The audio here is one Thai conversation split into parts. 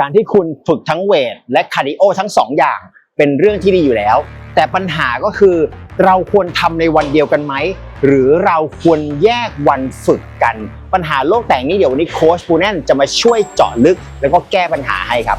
การที่คุณฝึกทั้งเวทและคาร์ดิโอทั้งสองอย่างเป็นเรื่องที่ดีอยู่แล้ว แต่ปัญหาก็คือ เราควรทำในวันเดียวกันไหม หรือเราควรแยกวันฝึกกัน ปัญหาโลกแตกนี้เดี๋ยววันนี้โค้ชปูแนนจะมาช่วยเจาะลึก แล้วก็แก้ปัญหาให้ครับ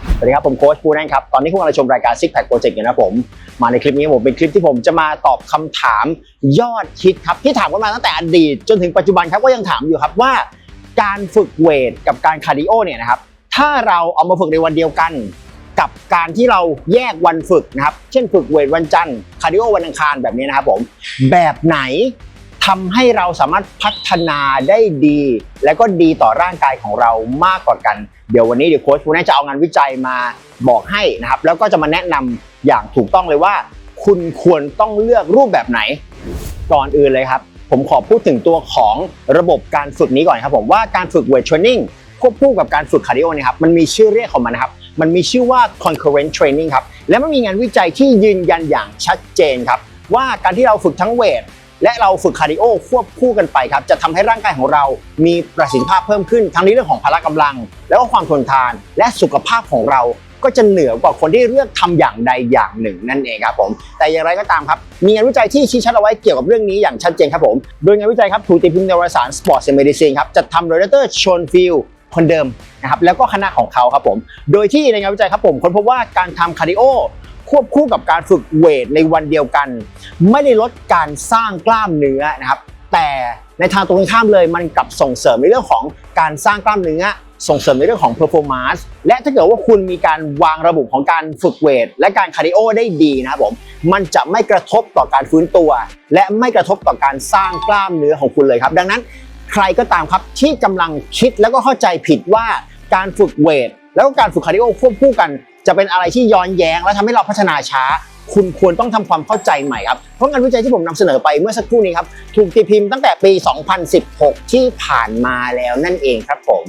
สวัสดีครับผมโค้ชปูแนนครับ ตอนนี้คุณกำลังชมรายการ Six Pack Project อยู่นะผม มาในคลิปนี้ผมเป็นคลิปที่ผมจะมาตอบคำถามยอดฮิตครับ ที่ถามกันมาตั้งแต่อดีต จนถึงปัจจุบันครับก็ยังถามอยู่ครับว่า การฝึกเวทกับการคาร์ดิโอเนี่ยนะครับถ้าเราเอามาฝึกในวันเดียวกันกับการที่เราแยกวันฝึกนะครับ เช่นฝึกเวทวันจันทร์คาร์ดิโอวันอังคารแบบนี้นะครับผม แบบไหน ทำให้เราสามารถพัฒนาได้ดี และก็ดีต่อร่างกายของเรามากกว่ากัน เดี๋ยววันนี้เดี๋ยวโค้ชฟูน่าจะเอางานวิจัยมาบอกให้นะครับ แล้วก็จะมาแนะนำอย่างถูกต้องเลยว่า คุณควรต้องเลือกรูปแบบไหน ก่อนอื่นเลยครับ ผมขอพูดถึงตัวของระบบการฝึกนี้ก่อนครับผมว่าการฝึกเวทเทรนนิ่งควบคู่กับการฝึกคาร์ดิโอเนยครับมันมีชื่อเรียกของมันนะครับมันมีชื่อว่า concurrent training ครับ และมันมีงานวิจัยที่ยืนยันอย่างชัดเจนครับ ว่าการที่เราฝึกทั้งเวท และเราฝึกคาร์ดิโอควบคู่กันไปครับจะทำให้ร่างกายของเรามีประสิทธิภาพเพิ่มขึ้น ทั้งในเรื่องของพละกำลัง แล้วก็ความทนทานและสุขภาพของเราก็จะเหนือกว่าคนที่เลือกทำอย่างใดอย่างหนึ่งนั่นเองครับผม แต่อย่างไรก็ตามครับ มีงานวิจัยที่ชี้ชัดเอาไว้เกี่ยวกับเรื่องนี้อย่างชัดเจนครับผม โดยงานวิจัยครับถูกตีพิมพ์ในวารสาร Sports and Medicine ครับจัดทำโดยดรชนฟิลคนเดิมนะครับแล้วก็คณะของเขาครับผม โดยที่ในงานวิจัยครับผมค้นพบว่าการทำคาร์ดิโอ ควบคู่กับการฝึกเวทในวันเดียวกัน ไม่ได้ลดการสร้างกล้ามเนื้อนะครับ แต่ในทางตรงข้ามเลยมันกลับส่งเสริมในเรื่องของการสร้างกล้ามเนื้อส่งเสริมในเรื่องของ performance และถ้าเกิดว่าคุณมีการวางระบบของการฝึกเวท และการคาร์ดิโอได้ดีนะครับผม มันจะไม่กระทบต่อการฟื้นตัว และไม่กระทบต่อการสร้างกล้ามเนื้อของคุณเลยครับ ดังนั้นใครก็ตามครับที่กำลังคิดแล้วก็เข้าใจผิดว่าการฝึกเวท แล้วก็การฝึกคาร์ดิโอควบคู่กัน จะเป็นอะไรที่ย้อนแย้ง และทำให้เราพัฒนาช้า คุณควรต้องทำความเข้าใจใหม่ครับ เพราะงานวิจัยที่ผมนำเสนอไปเมื่อสักครู่นี้ครับถูกตีพิมพ์ตั้งแต่ปี 2016 ที่ผ่านมาแล้วนั่นเองครับผม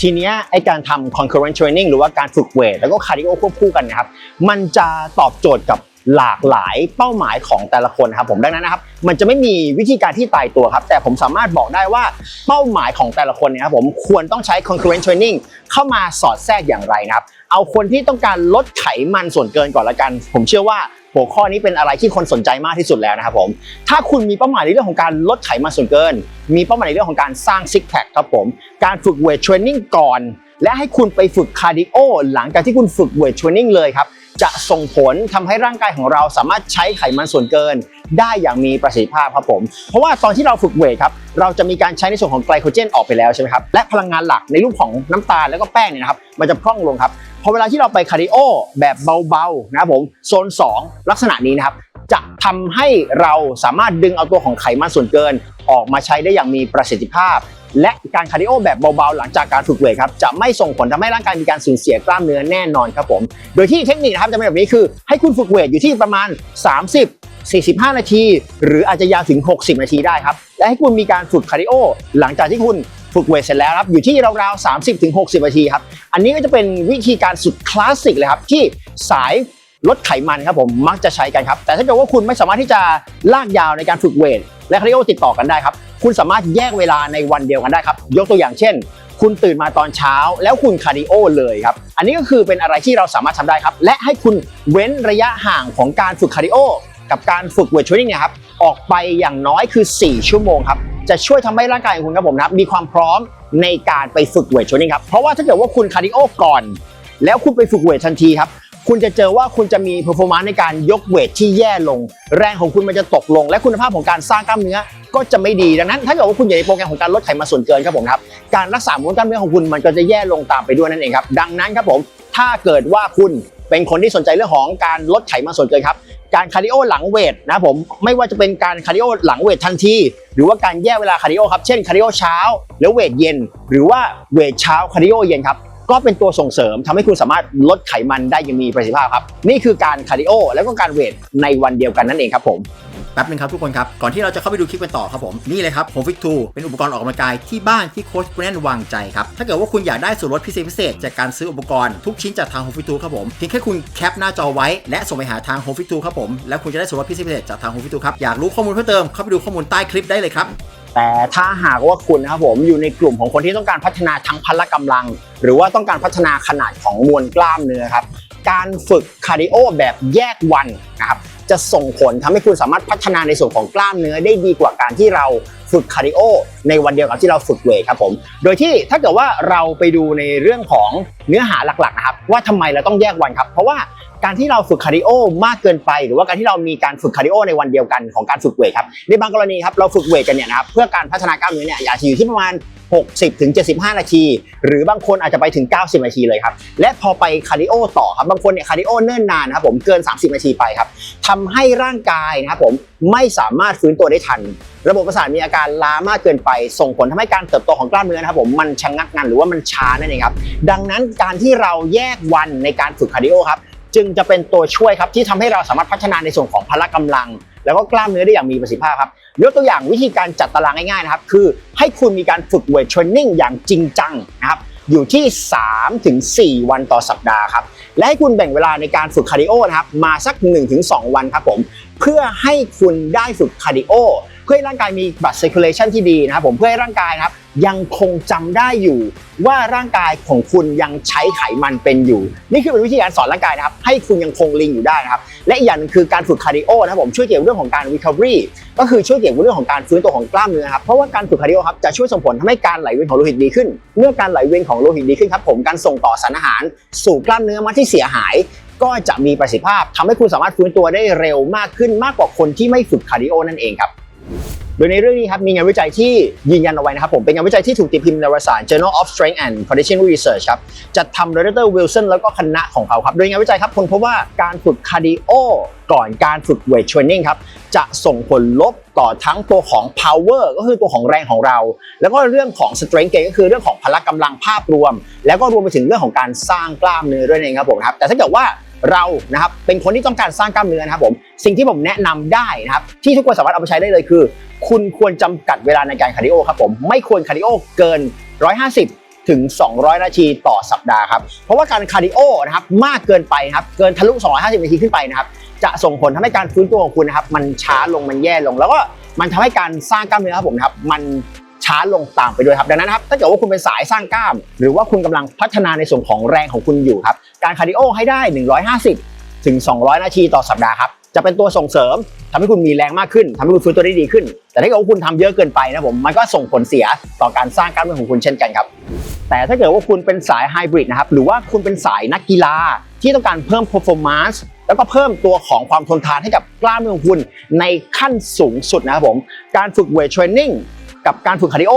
ทีเนี้ยไอการทำ concurrent training หรือว่าการฝึกเวทแล้วก็คาร์ดิโอควบคู่กันนะครับ มันจะตอบโจทย์กับ หลากหลายเป้าหมายของแต่ละคนครับผมดังนั้นนะครับ มันจะไม่มีวิธีการที่ตายตัวครับ แต่ผมสามารถบอกได้ว่าเป้าหมายของแต่ละคนเนี่ยครับผมควรต้องใช้ concurrent training เข้ามาสอดแทรกอย่างไรนะครับ เอาคนที่ต้องการลดไขมันส่วนเกินก่อนละกัน ผมเชื่อว่าหัวข้อนี้เป็นอะไรที่คนสนใจมากที่สุดแล้วนะครับผม ถ้าคุณมีเป้าหมายในเรื่องของการลดไขมันส่วนเกิน มีเป้าหมายในเรื่องของการสร้างซิกแพคครับผม การฝึกเวทเทรนนิ่งก่อน และให้คุณไปฝึกคาร์ดิโอหลังจากที่คุณฝึกเวทเทรนนิ่งเลยครับ จะส่งผลทำให้ร่างกายของเราสามารถใช้ไขมันส่วนเกิน ได้อย่างมีประสิทธิภาพครับผม เพราะว่าตอนที่เราฝึกเวทครับเราจะมีการใช้ในส่วนของไกลโคเจนออกไปแล้วใช่ไหมครับและพลังงานหลักในรูปของน้ำตาลแล้วก็แป้งเนี่ยนะครับมันจะพร่องลงครับพอเวลาที่เราไปคาร์ดิโอแบบเบาๆนะครับผมโซน 2 ลักษณะนี้นะครับจะทำให้เราสามารถดึงเอาตัวของไขมันส่วนเกิน ออกมาใช้ได้อย่างมีประสิทธิภาพ และการคาร์ดิโอแบบเบาๆ หลังจากการฝึกเวทครับจะไม่ส่งผลทำให้ร่างกายมีการสูญเสียกล้ามเนื้อแน่นอนครับผม โดยที่เทคนิคนะครับจะเป็นแบบนี้คือ ให้คุณฝึกเวทอยู่ที่ประมาณ 30 45 นาที หรืออาจจะยาวถึง 60 นาทีได้ครับ และให้คุณมีการฝึกคาร์ดิโอหลังจากที่คุณฝึกเวทเสร็จแล้วครับอยู่ที่ราวๆ 30ถึง60 นาทีครับ อันนี้ก็จะเป็นวิธีการสุดคลาสสิกเลยครับ ที่สายลดไขมันครับผมมักจะใช้กันครับ แต่ถ้าเกิดว่าคุณไม่สามารถที่จะลากยาวในการฝึกเวทและคาร์ดิโอติดต่อกันได้ครับ คุณสามารถแยกเวลาในวันเดียวกันได้ครับ ยกตัวอย่างเช่น คุณตื่นมาตอนเช้า แล้วคุณคาร์ดิโอเลยครับ อันนี้ก็คือเป็นอะไรที่เราสามารถทำได้ครับ และให้คุณเว้นระยะห่างของการฝึกคาร์ดิโอกับการฝึกเวทเทรนนิ่งเนี่ยครับออกไปอย่างน้อยคือ 4 ชั่วโมงครับจะช่วยทำให้ร่างกายของคุณครับผมนะครับมีความพร้อมในการไปฝึกเวทเทรนนิ่งครับเพราะว่าถ้าเกิดว่าคุณคาร์ดิโอก่อน แล้วคุณไปฝึกเวททันทีครับ คุณจะเจอว่าคุณจะมีเพอร์ฟอร์มานซ์ในการยกเวทที่แย่ลง แรงของคุณมันจะตกลง และคุณภาพของการสร้างกล้ามเนื้อก็จะไม่ดีดังนั้น ถ้าเกิดว่าคุณอยู่ในโปรแกรมของการลดไขมันส่วนเกินครับผมครับการรักษามวลกล้ามเนื้อของคุณมันก็จะแย่ลงตามไปด้วยนั่นเองครับดังนั้นครับผมถ้าเกิดว่าคุณเป็นคนที่สนใจเรื่องของการลดไขมันส่วนเกินครับการคาร์ดิโอหลังเวทนะผมไม่ว่าจะเป็นการคาร์ดิโอหลังเวททันทีหรือว่าการแยกเวลาคาร์ดิโอครับเช่นคาร์ดิโอเช้าแล้วเวทเย็น หรือว่าเวทเช้าคาร์ดิโอเย็นครับ ก็เป็นตัวส่งเสริมทำให้คุณสามารถลดไขมันได้อยังมีประสิทธิภาพครับ นี่คือการคาร์ดิโอแล้วก็การเวทในวันเดียวกันนั่นเองครับผมแป๊บนึงครับทุกคนครับ ก่อนที่เราจะเข้าไปดูคลิปกันต่อครับผม นี่เลยครับ Home Fit 2เป็นอุปกรณ์ออกกำลังกายที่บ้านที่โค้ชแบรนด์วางใจครับ ถ้าเกิดว่าคุณอยากได้ส่วนลดพิเศษพิเศษจากการซื้ออุปกรณ์ทุกชิ้นจากทาง Home Fit 2ครับผมเพียงแค่คุณแคปหน้าจอไว้และส่งไปหาทาง Home Fit 2ครับผมแล้วคุณจะได้ส่วนลดพิเศษพิเศษจากทาง Home Fit 2ครับอยากรู้ข้อมูลเพิ่มเติมเข้าไปดูข้อมูลใต้คลิปได้เลยครับ แต่ถ้าหากว่าคุณนะครับผมอยู่ในกลุ่มของคนที่ต้องการพัฒนาทั้งพละกำลัง หรือว่าต้องการพัฒนาขนาดของมวลกล้ามเนื้อครับการฝึกคาร์ดิโอแบบแยกวันนะครับจะส่งผลทำให้คุณสามารถพัฒนาในส่วนของกล้ามเนื้อได้ดีกว่าการที่เราฝึกคาร์ดิโอในวันเดียวกับที่เราฝึกเวทครับผม โดยที่ถ้าเกิดว่าเราไปดูในเรื่องของเนื้อหาหลักๆนะครับว่าทำไมเราต้องแยกวันครับ เพราะว่าการที่เราฝึกคาร์ดิโอมากเกินไป หรือว่าการที่เรามีการฝึกคาร์ดิโอในวันเดียวกันของการฝึกเวทครับในบางกรณีครับเราฝึกเวทกันเนี่ยนะครับเพื่อการพัฒนากล้ามเนื้อเนี่ยอยาจจะอยู่ที่ประมาณ 60ถึง75 นาที หรือบางคนอาจจะไปถึง 90 นาทีเลยครับและพอไปคาร์ดิโอต่อครับบางคนเนี่ยคาร์ดิโอเนิ่นนานครับผมเกิน 30 นาทีไปครับทำให้ร่างกายนะครับผมไม่สามารถฟื้นตัวได้ทัน ระบบประสาทมีอาการล้ามากเกินไป ส่งผลทำให้การเติบโตของกล้ามเนื้อนะครับผมมันชะงักงันหรือว่ามันช้านั่นเองครับดังนั้นการที่เราแยกวันในการฝึกคาร์ดิโอครับ จึงจะเป็นตัวช่วยครับที่ทำให้เราสามารถพัฒนาในส่วนของพละกำลัง แล้วก็กล้ามเนื้อได้อย่างมีประสิทธิภาพครับยกตัวอย่างวิธีการจัดตารางง่ายๆนะครับคือให้คุณมีการฝึกเวทเทรนนิ่งอย่างจริงจังนะครับอยู่ที่3ถึง4วันต่อสัปดาห์ครับ และให้คุณแบ่งเวลาในการฝึกคาร์ดิโอนะครับ มาสัก 1-2 วันครับผม เพื่อให้คุณได้ฝึกคาร์ดิโอ เพื่อให้ร่างกายมีบัตร circulation ที่ดีนะครับผมเพื่อให้ร่างกายนะครับยังคงจำได้อยู่ว่าร่างกายของคุณยังใช้ไขมันเป็นอยู่ นี่คือเป็นวิธีการสอนร่างกายนะครับ ให้คุณยังคงลิงอยู่ได้นะครับ และอีกอย่างนึงคือการฝึกคาร์ดิโอนะครับผมช่วยเกี่ยวกับเรื่องของการ recovery ก็คือช่วยเกี่ยวกับเรื่องของการฟื้นตัวของกล้ามเนื้อครับเพราะว่าการฝึกคาร์ดิโอครับจะช่วยส่งผลทำให้การไหลเวียนของโลหิตดีขึ้น เมื่อการไหลเวียนของโลหิตดีขึ้นครับผมการส่งต่อสารอาหาร สู่กล้ามเนื้อมัดที่เสียหาย ก็จะมีประสิทธิภาพทำให้คุณสามารถฟื้นตัวได้เร็วมากขึ้นมากกว่าคนที่ไม่ฝึกคาร์ดิโอนั่นเองครับ โดยในเรื่องนี้ครับมีงานวิจัยที่ยืนยันเอาไว้นะครับผมเป็นงานวิจัยที่ถูกตีพิมพ์ในวารสาร Journal of Strength and Conditioning Research ครับจัดทำโดยดรวิลสันแล้วก็คณะของเขาครับ โดยงานวิจัยครับคนพบว่าการฝึกคาร์ดิโอก่อนการฝึกเวทเทรนนิ่งครับจะส่งผลลบต่อทั้งตัวของ power ก็คือตัวของแรงของเรา แล้วก็เรื่องของ strength gain ก็คือเรื่องของพละกำลังภาพรวม แล้วก็รวมไปถึงเรื่องของการสร้างกล้ามเนื้อด้วยเองครับผมครับแต่ถ้าเกิดว่า เรานะครับเป็นคนที่ต้องการสร้างกล้ามเนื้อนะครับผมสิ่งที่ผมแนะนำได้นะครับที่ทุกคนสามารถเอาไปใช้ได้เลยคือ คุณควรจำกัดเวลาในการคาร์ดิโอครับผมไม่ควรคาร์ดิโอเกิน 150ถึง 200 นาทีต่อสัปดาห์ครับ เพราะว่าการคาร์ดิโอนะครับมากเกินไปนครับ เกินทะลุ 250 นาทีขึ้นไปนะครับ จะส่งผลทำให้การฟื้นตัวของคุณนะครับ มันช้าลง มันแย่ลง แล้วก็มันทำให้การสร้างกล้ามเนื้อครับผมนะครับ มัน ช้าลงตามไปด้วยครับดังนั้นครับถ้าเกิดว่าคุณเป็นสายสร้างกล้าม หรือว่าคุณกำลังพัฒนาในส่วนของแรงของคุณอยู่ครับการคาร์ดิโอให้ได้ 150 ถึง 200 นาทีต่อสัปดาห์ครับจะเป็นตัวส่งเสริมทำให้คุณมีแรงมากขึ้นทำให้คุณฟื้นตัวได้ดีขึ้น แต่ถ้าเกิดว่าคุณทำเยอะเกินไปนะผมมันก็ส่งผลเสียต่อการสร้างกล้ามเนื้อของคุณเช่นกันครับแต่ถ้าเกิดว่าคุณเป็นสายไฮบริดนะครับหรือว่าคุณเป็นสายนักกีฬาที่ต้องการเพิ่ม performance แล้วก็เพิ่มตัวของความทนทานให้กับกล้ามเนื้อของคุณในขั้นสูงสุดนะครับผม การฝึกเวทเทรนนิ่ง กับการฝึกคาร์ดิโอ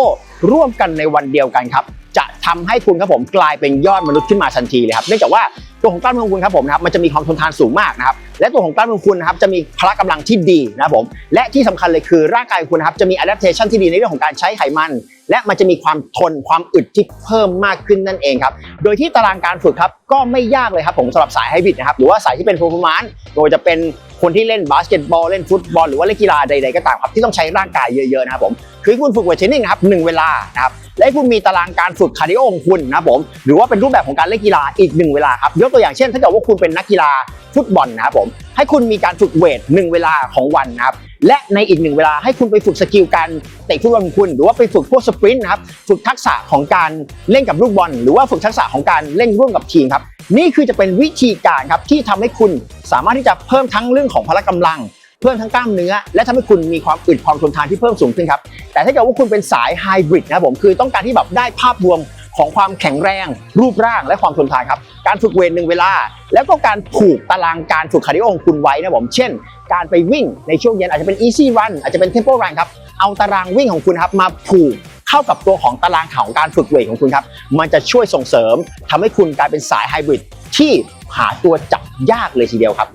ร่วมกันในวันเดียวกันครับจะทำให้คุณครับผมกลายเป็นยอดมนุษย์ขึ้นมาทันทีเลยครับเนื่องจากว่าตัวของกล้ามเนื้อของคุณครับผมนะครับมันจะมีความทนทานสูงมากนะครับและตัวของกล้ามเนื้อคุณนะครับจะมีพละกำลังที่ดีนะครับผมและที่สำคัญเลยคือร่างกายคุณนะครับจะมี adaptation ที่ดีในเรื่องของการใช้ไขมัน และมันจะมีความทนความอึดที่เพิ่มมากขึ้นนั่นเองครับโดยที่ตารางการฝึกครับก็ไม่ยากเลยครับผมสำหรับสายไฮบริดนะครับหรือว่าสายที่เป็น performance โดยจะเป็นคนที่เล่นบาสเกตบอลเล่นฟุตบอลหรือว่าเล่นกีฬาใดๆก็ตามครับที่ต้องใช้ร่างกายเยอะๆนะครับผมคือคุณฝึกเวทเทรนนิ่งครับหนึ่งเวลานะครับและให้คุณมีตารางการฝึกคาร์ดิโอของคุณนะผมหรือว่าเป็นรูปแบบของการเล่นกีฬาอีกหนึ่งเวลาครับยกตัวอย่างเช่น ถ้าเกิดว่าคุณเป็นนักกีฬาฟุตบอลนะครับผมให้คุณมีการฝึกเวทหนึ่งเวลาของวันนะครับและในอีกหนึ่งเวลาให้คุณไปฝึกสกิลการเตะฟุตบอลของคุณ หรือว่าไปฝึกพวกสปรินต์นะครับฝึกทักษะของการเล่นกับลูกบอล หรือว่าฝึกทักษะของการเล่นร่วมกับทีมครับนี่คือจะเป็นวิธีการครับที่ทำให้คุณสามารถที่จะเพิ่มทั้งเรื่องของพละกำลัง เพิ่มทั้งกล้ามเนื้อ และทำให้คุณมีความอึดความทนทานที่เพิ่มสูงขึ้นครับ แต่ถ้าเกิดว่าคุณเป็นสายไฮบริดนะครับผมคือต้องการที่แบบได้ภาพรวมของความแข็งแรง รูปร่างและความทนทานครับ การฝึกเวทหนึ่งเวลา แล้วก็การผูกตารางการฝึกคาร์ดิโอของคุณไว้นะผม เช่น การไปวิ่งในช่วงเย็นอาจจะเป็น easy run อาจจะเป็น tempo run ครับ เอาตารางวิ่งของคุณครับมาผูกเข้ากับตัวของตารางของการฝึกเวทของคุณครับ มันจะช่วยส่งเสริมทำให้คุณกลายเป็นสายไฮบริดที่ หาตัวจับยากเลยทีเดียวครับ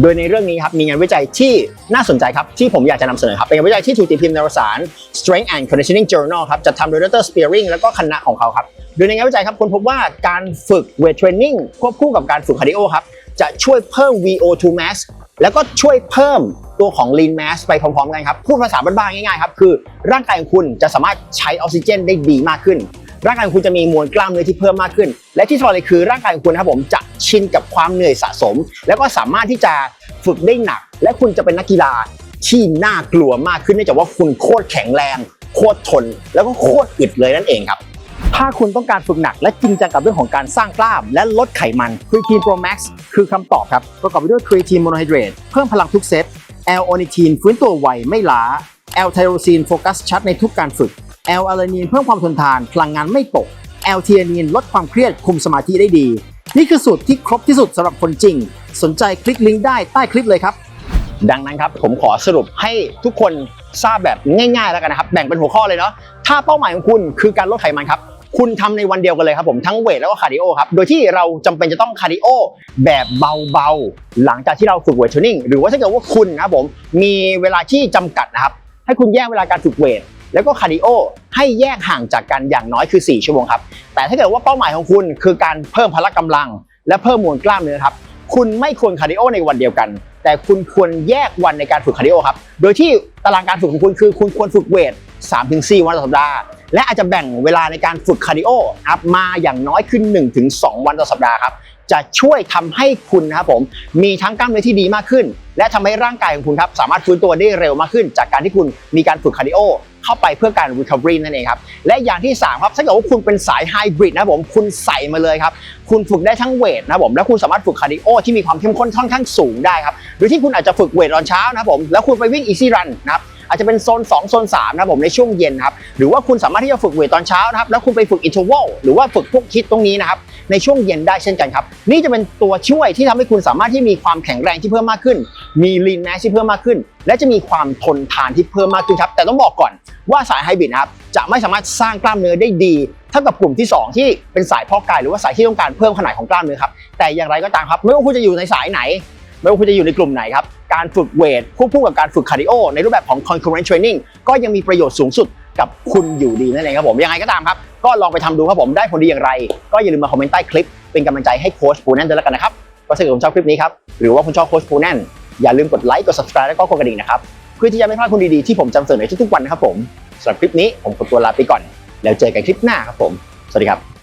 โดยในเรื่องนี้ครับมีงานวิจัยที่น่าสนใจครับ ที่ผมอยากจะนำเสนอครับ เป็นงานวิจัยที่ถูกตีพิมพ์ในวารสาร Strength and Conditioning Journal ครับจัดทำโดยดร Spearing แล้วก็คณะของเขาครับ โดยในงานวิจัยครับคนพบว่าการฝึกเวทเทรนนิ่งควบคู่กับการฝึกคาร์ดิโอครับจะช่วยเพิ่ม VO2 max แล้วก็ช่วยเพิ่มตัวของ lean mass ไปพร้อมๆกันครับพูดภาษาบ้านๆง่ายๆครับคือร่างกายของคุณจะสามารถใช้ออกซิเจนได้ดีมากขึ้น ร่างกายของคุณจะมีมวลกล้ามเนื้อที่เพิ่มมากขึ้น และที่สำคัญเลยคือร่างกายของคุณนะครับผมจะชินกับความเหนื่อยสะสม แล้วก็สามารถที่จะฝึกได้หนัก และคุณจะเป็นนักกีฬาที่น่ากลัวมากขึ้นเนื่องจากว่าคุณโคตรแข็งแรง โคตรทน แล้วก็โคตรอึดเลยนั่นเองครับถ้าคุณต้องการฝึกหนักและจริงจังกับเรื่องของการสร้างกล้าม และลดไขมัน Creatine Pro Max คือคำตอบครับ ประกอบไปด้วย Creatine Monohydrate เพิ่มพลังทุกเซต L-Ornithine ฟื้นตัวไวไม่ล้า L-Tyrosine โฟกัสชัดในทุกการฝึก L-Alanine เพิ่มความทนทานพลังงานไม่ตก L-Theanine ลดความเครียดคุมสมาธิได้ดี นี่คือสูตรที่ครบที่สุดสำหรับคนจริง สนใจคลิกลิงก์ได้ใต้คลิปเลยครับดังนั้นครับผมขอสรุปให้ทุกคนทราบแบบง่ายๆแล้วกันนะครับ แบ่งเป็นหัวข้อเลยเนาะถ้าเป้าหมายของคุณคือการลดไขมันครับ คุณทำในวันเดียวกันเลยครับผมทั้งเวทแล้วก็คาร์ดิโอครับ โดยที่เราจำเป็นจะต้องคาร์ดิโอแบบเบาๆ หลังจากที่เราฝึกเวทเทรนนิ่งหรือว่าถ้าเกิดว่าคุณนะผมมีเวลาที่จำกัดนะครับ ให้คุณแยกเวลาการฝึกเวท แล้วก็คาร์ดิโอให้แยกห่างจากกันอย่างน้อยคือ 4 ชั่วโมงครับ แต่ถ้าเกิดว่าเป้าหมายของคุณคือการเพิ่มพละกำลัง และเพิ่มมวลกล้ามเนื้อครับ คุณไม่ควรคาร์ดิโอในวันเดียวกัน แต่คุณควรแยกวันในการฝึกคาร์ดิโอครับ โดยที่ตารางการฝึกของคุณคือคุณควรฝึกเวท 3-4 วันต่อสัปดาห์ และอาจจะแบ่งเวลาในการฝึกคาร์ดิโอครับมาอย่างน้อยขึ้น 1-2 วันต่อสัปดาห์ครับจะช่วยทำให้คุณนะครับผมมีทั้งกล้ามเนื้อที่ดีมากขึ้น และทำให้ร่างกายของคุณครับสามารถฟื้นตัวได้เร็วมากขึ้น จากการที่คุณมีการฝึกคาร์ดิโอ เข้าไปเพื่อการ recovery นั่นเองครับ และอย่างที่ 3 ครับ ถ้าเกิดว่าคุณเป็นสายไฮบริดนะผม คุณใส่มาเลยครับ คุณฝึกได้ทั้งเวทนะผม และคุณสามารถฝึกคาร์ดิโอที่มีความเข้มข้นค่อนข้างสูงได้ครับ โดยที่คุณอาจจะฝึกเวทตอนเช้านะผม แล้วคุณไปวิ่ง easy run นะครับอาจจะเป็นโซน 2 โซน3นะผมในช่วงเย็นครับ หรือว่าคุณสามารถที่จะฝึกเวทตอนเช้านะครับ แล้วคุณไปฝึกอินเทอร์วัลหรือว่าฝึกพวกคิดตรงนี้นะครับ ในช่วงเย็นได้เช่นกันครับ นี่จะเป็นตัวช่วยที่ทำให้คุณสามารถที่มีความแข็งแรงที่เพิ่มมากขึ้น มีลีนแมสที่เพิ่มมากขึ้น และจะมีความทนทานที่เพิ่มมากขึ้นครับ แต่ต้องบอกก่อนว่าสายไฮบริดนะครับจะไม่สามารถสร้างกล้ามเนื้อได้ดีเท่ากับกลุ่มที่ 2 ที่เป็นสายพาะกายหรือว่าสายที่ต้องการเพิ่มขนาดของกล้ามเนื้อครับแต่อย่างไรก็ตามครับไม่ว่าคุณจะอยู่ในสายไหน ไม่ว่าคุณจะอยู่ในกลุ่มไหนครับการฝึกเวทควบคู่กับการฝึกคาร์ดิโอในรูปแบบของ concurrent training ก็ยังมีประโยชน์สูงสุด กับคุณอยู่ดีนั่นเองครับผมยังไงก็ตามครับ ก็ลองไปทำดูครับผมได้ผลดีอย่างไร ก็อย่าลืมมาคอมเมนต์ใต้คลิป เป็นกำลังใจให้โค้ชปูแน่นด้วยแล้วกันนะครับก็ถ้าเกิดคุณชอบคลิปนี้ครับหรือว่าคุณชอบโค้ชปูแน่นอย่าลืมกดไลค์กด subscribe แล้วก็กดกระดิ่งนะครับเพื่อที่จะไม่พลาดคนดีๆที่ผมจำเสนอในทุกๆวันนะครับผมสำหรับคลิปนี้ผมขอตัวลาไปก่อน แล้วเจอกันคลิปหน้าครับผม สวัสดีครับ